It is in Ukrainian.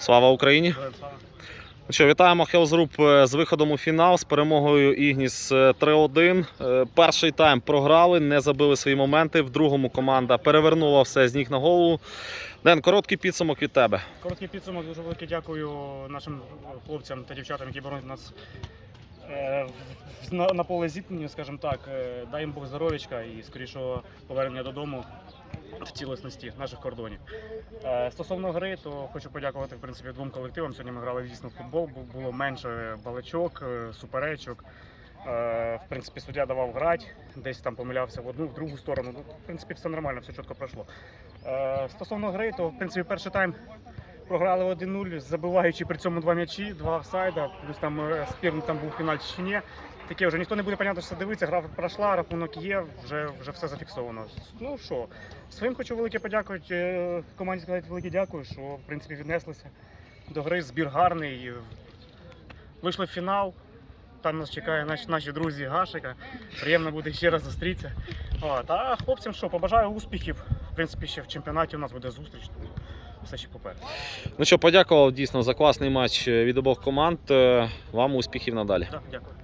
Слава Україні! Ну що, вітаємо Хелзруп е, з виходом у фінал з перемогою Ігніс е, 3-1. Е, Перший тайм програли, не забили свої моменти. В другому команда перевернула все з ніг на голову. Ден, короткий підсумок від тебе. Короткий підсумок. Дуже велике дякую нашим хлопцям та дівчатам, які боронять нас е, на, на поле зіткнення, скажімо так. Е, Дай їм Бог здоров'ячка і скорішого повернення додому в цілісності наших кордонів. Е, Стосовно гри, то хочу подякувати в принципі двом колективам. Сьогодні ми грали дійсно в футбол, бу- було менше балачок, е, суперечок. Е, В принципі, суддя давав грати, десь там помилявся в одну, в другу сторону. Ну, в принципі, все нормально, все чітко пройшло. Е, Стосовно гри, то в принципі перший тайм програли 1-0, забиваючи при цьому два м'ячі, два офсайда, плюс там е, спірний там був фінал чи. Таке вже ніхто не буде понятно, що дивиться, гра пройшла, рахунок є, вже, вже все зафіксовано. Ну що, своїм хочу велике подякувати е, команді сказати велике дякую, що в принципі віднеслися до гри. Збір гарний. Вийшли в фінал. Там нас чекає наші, наші друзі Гашика. Приємно буде ще раз зустрітися. А хлопцям що, побажаю успіхів. В принципі, ще в чемпіонаті у нас буде зустріч. Все ще попереду. Ну що, подякував дійсно за класний матч е, від обох команд. Е, Вам успіхів надалі. Так, дякую.